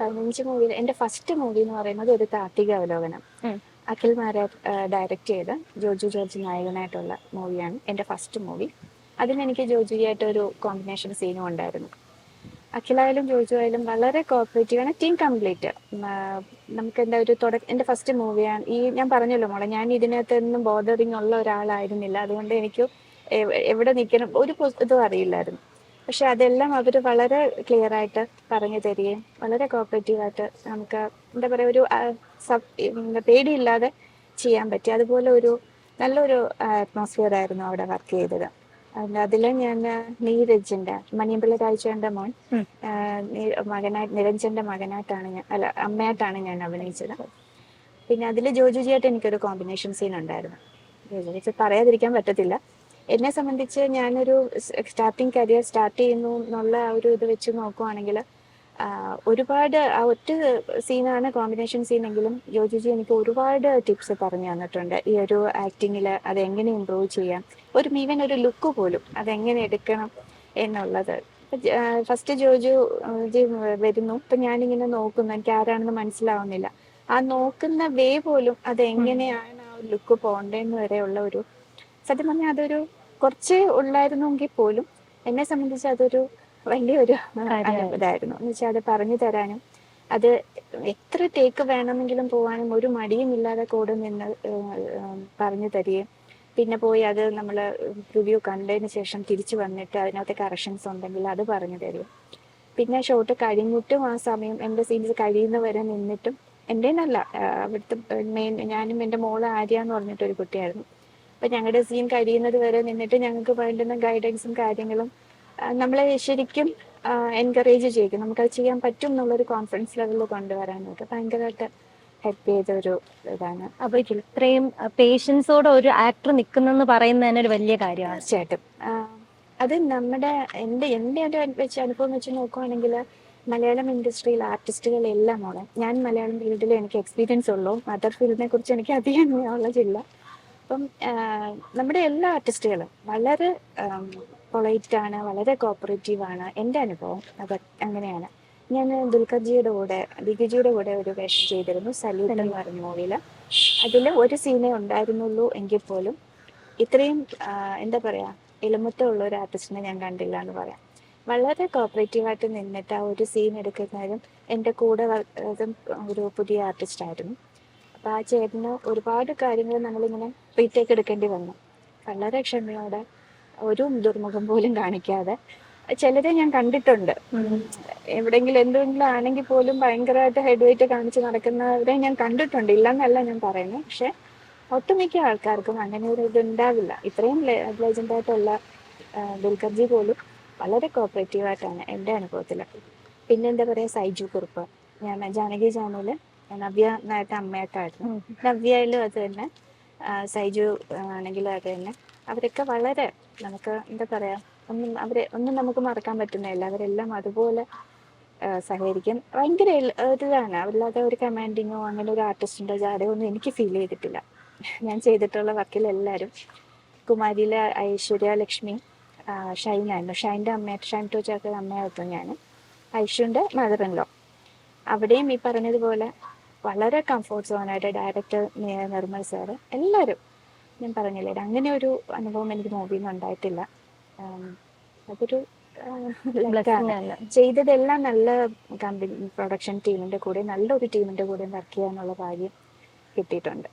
പതിനഞ്ച് മൂവിയിൽ എന്റെ ഫസ്റ്റ് മൂവി എന്ന് പറയുന്നത് ഒരു താത്വിക അവലോകനം. അഖിൽ മാരെ ഡയറക്റ്റ് ചെയ്ത ജോജു ജോർജ് നായകനായിട്ടുള്ള മൂവിയാണ് എന്റെ ഫസ്റ്റ് മൂവി. അതിനെനിക്ക് ജോജുയായിട്ട് ഒരു കോമ്പിനേഷൻ സീനും ഉണ്ടായിരുന്നു. അഖിലായാലും ജോജു ആയാലും വളരെ കോപ്പറേറ്റീവ് ആണ്. ടീം കംപ്ലീറ്റ് നമുക്ക് എന്താ ഒരു തുടക്ക എന്റെ ഫസ്റ്റ് മൂവിയാണ്. ഈ ഞാൻ പറഞ്ഞല്ലോ മോളെ ഞാൻ ഇതിനകത്ത് ഒന്നും ബോധറിങ് ഉള്ള ഒരാളായിരുന്നില്ല. അതുകൊണ്ട് എനിക്ക് എവിടെ നിൽക്കണം ഒരു ഇതും അറിയില്ലായിരുന്നു. പക്ഷെ അതെല്ലാം അവർ വളരെ ക്ലിയർ ആയിട്ട് പറഞ്ഞു തരികയും വളരെ കോപ്പറേറ്റീവ് ആയിട്ട് നമുക്ക് എന്താ പറയുക ഒരു പേടിയില്ലാതെ ചെയ്യാൻ പറ്റി. അതുപോലെ ഒരു നല്ലൊരു അറ്റ്മോസ്ഫിയർ ആയിരുന്നു അവിടെ വർക്ക് ചെയ്തത്. അതിൽ ഞാൻ നീരജിന്റെ മണിയമ്പിള്ള രാജേന്റെ മോൻ മകനായിട്ട് നിരഞ്ജന്റെ മകനായിട്ടാണ് ഞാൻ അല്ല അമ്മയായിട്ടാണ് ഞാൻ അഭിനയിച്ചത്. പിന്നെ അതിൽ ജോജുജിയായിട്ട് എനിക്കൊരു കോമ്പിനേഷൻ സീൻ ഉണ്ടായിരുന്നു. പറയാതിരിക്കാൻ പറ്റത്തില്ല. എന്നെ സംബന്ധിച്ച് ഞാനൊരു സ്റ്റാർട്ടിങ് കരിയർ സ്റ്റാർട്ട് ചെയ്യുന്നു എന്നുള്ള ആ ഒരു ഇത് വെച്ച് നോക്കുവാണെങ്കിൽ ഒരുപാട് ആ ഒറ്റ സീനാണ് കോമ്പിനേഷൻ സീനെങ്കിലും ജോജുജി എനിക്ക് ഒരുപാട് ടിപ്സ് പറഞ്ഞു തന്നിട്ടുണ്ട്. ഈ ഒരു ആക്ടിങ്ങിൽ അതെങ്ങനെ ഇമ്പ്രൂവ് ചെയ്യാം ഒരു ഈവൻ ഒരു ലുക്ക് പോലും അതെങ്ങനെ എടുക്കണം എന്നുള്ളത്. ഫസ്റ്റ് ജോജു ജി വരുന്നു. ഇപ്പൊ ഞാനിങ്ങനെ നോക്കുന്നു. എനിക്ക് ആരാണെന്ന് മനസ്സിലാവുന്നില്ല. ആ നോക്കുന്ന വേ പോലും അത് എങ്ങനെയാണ് ആ ലുക്ക് പോകേണ്ടതെന്ന് വരെയുള്ള ഒരു സത്യം പറഞ്ഞാൽ അതൊരു കുറച്ചേ ഉള്ളായിരുന്നെങ്കിൽ പോലും എന്നെ സംബന്ധിച്ച് അതൊരു വലിയൊരു. ഇതായിരുന്നു എന്ന് വെച്ചാൽ അത് പറഞ്ഞു തരാനും അത് എത്ര ടേക്ക് വേണമെങ്കിലും പോവാനും ഒരു മടിയും ഇല്ലാതെ കൂടെ നിന്ന് പറഞ്ഞു തരികയും പിന്നെ പോയി അത് നമ്മൾ റിവ്യൂ കണ്ടതിന് ശേഷം തിരിച്ചു വന്നിട്ട് അതിനകത്ത് കറക്ഷൻസ് ഉണ്ടെങ്കിൽ അത് പറഞ്ഞു തരും പിന്നെ ഷോട്ട് കഴിഞ്ഞിട്ടും ആ സമയം എന്റെ സീൻസ് കഴിയുന്നവരെ നിന്നിട്ടും എന്റെ നല്ല അവിടുത്തെ മെയിൻ ഞാനും എന്റെ മോൾ ആര്യ എന്ന് പറഞ്ഞിട്ടൊരു കുട്ടിയായിരുന്നു. അപ്പൊ ഞങ്ങളുടെ സീൻ കഴിയുന്നത് വരെ നിന്നിട്ട് ഞങ്ങൾക്ക് വേണ്ടുന്ന ഗൈഡൻസും കാര്യങ്ങളും നമ്മളെ ശരിക്കും എൻകറേജ് ചെയ്യിക്കും. നമുക്കത് ചെയ്യാൻ പറ്റും എന്നുള്ളൊരു കോൺഫിഡൻസ് ലെവലിൽ കൊണ്ടുവരാനൊക്കെ ഭയങ്കരമായിട്ട് ഹെൽപ്പ് ചെയ്ത ഒരു ഇതാണ്. അപ്പൊ ഇത്രയും പേഷ്യൻസോടെ ഒരു ആക്ടർ നിൽക്കുന്നെന്ന് പറയുന്നത് തന്നെ ഒരു വലിയ കാര്യമാണ്. തീർച്ചയായിട്ടും. അത് നമ്മുടെ എന്റെ എന്റെ ഒരു വെച്ച് അനുഭവം വെച്ച് നോക്കുവാണെങ്കിൽ മലയാളം ഇൻഡസ്ട്രിയിൽ ആർട്ടിസ്റ്റുകളെല്ലാം ആണ്. ഞാൻ മലയാളം ഫീൽഡിൽ എനിക്ക് എക്സ്പീരിയൻസ് ഉള്ളൂ. അതർ ഫീൽഡിനെ കുറിച്ച് എനിക്ക് അധികം നോളജ് ഇല്ല അപ്പം നമ്മുടെ എല്ലാ ആർട്ടിസ്റ്റുകളും വളരെ പൊളൈറ്റ് ആണ് വളരെ കോപ്പറേറ്റീവ് ആണ്. എന്റെ അനുഭവം അത് അങ്ങനെയാണ്. ഞാൻ ദുൽഖർജിയുടെ കൂടെ ദിഗുജിയുടെ കൂടെ ഒരു വേഷം ചെയ്തിരുന്നു സല്യൂട്ട് എന്ന് പറഞ്ഞ മൂവിയിൽ അതിൽ ഒരു സീനേ ഉണ്ടായിരുന്നുള്ളൂ എങ്കിൽ പോലും ഇത്രയും എന്താ പറയുക എളുമത്തമുള്ള ഒരു ആർട്ടിസ്റ്റിനെ ഞാൻ കണ്ടില്ല എന്ന് പറയാം. വളരെ കോപ്പറേറ്റീവ് ആയിട്ട് നിന്നിട്ട് ആ ഒരു സീൻ എടുക്കുന്നതും എന്റെ കൂടെ ഒരു പുതിയ ആർട്ടിസ്റ്റ് ആയിരുന്നു ആ ചേട്ടന് ഒരുപാട് കാര്യങ്ങൾ നമ്മളിങ്ങനെ റീടേക്ക് എടുക്കേണ്ടി വന്നു. വളരെ ക്ഷമയോടെ ഒരു ദുർമുഖം പോലും കാണിക്കാതെ. ചിലരെ ഞാൻ കണ്ടിട്ടുണ്ട്. എവിടെയെങ്കിലും എന്തെങ്കിലും ആണെങ്കിൽ പോലും ഭയങ്കരമായിട്ട് ഹെഡ് വെയിറ്റ് കാണിച്ച് നടക്കുന്നവരെ ഞാൻ കണ്ടിട്ടുണ്ട്. ഇല്ലെന്നല്ല ഞാൻ പറയുന്നത്. പക്ഷെ ഒട്ടുമിക്ക ആൾക്കാർക്കും അങ്ങനെ ഒരു ഇത് ഉണ്ടാവില്ല. ഇത്രയും ലെജൻഡായിട്ടുള്ള ദുൽഖർജി പോലും വളരെ കോപ്പറേറ്റീവ് ആയിട്ടാണ് എന്റെ അനുഭവത്തിൽ. പിന്നെ എന്താ പറയുക സൈജു കുറുപ്പ്. ഞാൻ ജാനകി ജാനുവിൽ നവ്യ നായിട്ട് അമ്മയായിട്ടായിരുന്നു. നവ്യയിലും അത് തന്നെ. സൈജു ആണെങ്കിലും അത് തന്നെ. അവരൊക്കെ വളരെ നമുക്ക് എന്താ പറയാ ഒന്നും അവരെ ഒന്നും നമുക്ക് മറക്കാൻ പറ്റുന്നില്ല അവരെല്ലാം അതുപോലെ സഹകരിക്കും. ഭയങ്കര ഒരിതാണ്. അവരില്ലാതെ ഒരു കമാൻഡിങ്ങോ അങ്ങനെ ഒരു ആർട്ടിസ്റ്റിന്റെ ജാടയോ ഒന്നും എനിക്ക് ഫീൽ ചെയ്തിട്ടില്ല. ഞാൻ ചെയ്തിട്ടുള്ള വർക്കിലെല്ലാവരും കുമാരിയിലെ ഐശ്വര്യ ലക്ഷ്മി ഷൈൻ ഷൈനായിരുന്നു ഷൈന്റെ അമ്മ ഷൈൻ ടു അമ്മയായിരുന്നു ഞാൻ ഐഷുവിന്റെ മദർ ഇൻ ലോ അവിടെയും ഈ പറഞ്ഞതുപോലെ വളരെ കംഫോർട്ട് സോണായിട്ട് ഡയറക്ടർ നിർമ്മൽ സാറ് എല്ലാവരും ഞാൻ പറഞ്ഞില്ലേ അങ്ങനെ ഒരു അനുഭവം എനിക്ക് മൂവിയിൽ നിന്ന് ഉണ്ടായിട്ടില്ല അതൊരു. ചെയ്തതെല്ലാം നല്ല കമ്പനി പ്രൊഡക്ഷൻ ടീമിന്റെ കൂടെ നല്ലൊരു ടീമിന്റെ കൂടെ വർക്ക് ചെയ്യാനുള്ള ഭാഗ്യം കിട്ടിയിട്ടുണ്ട്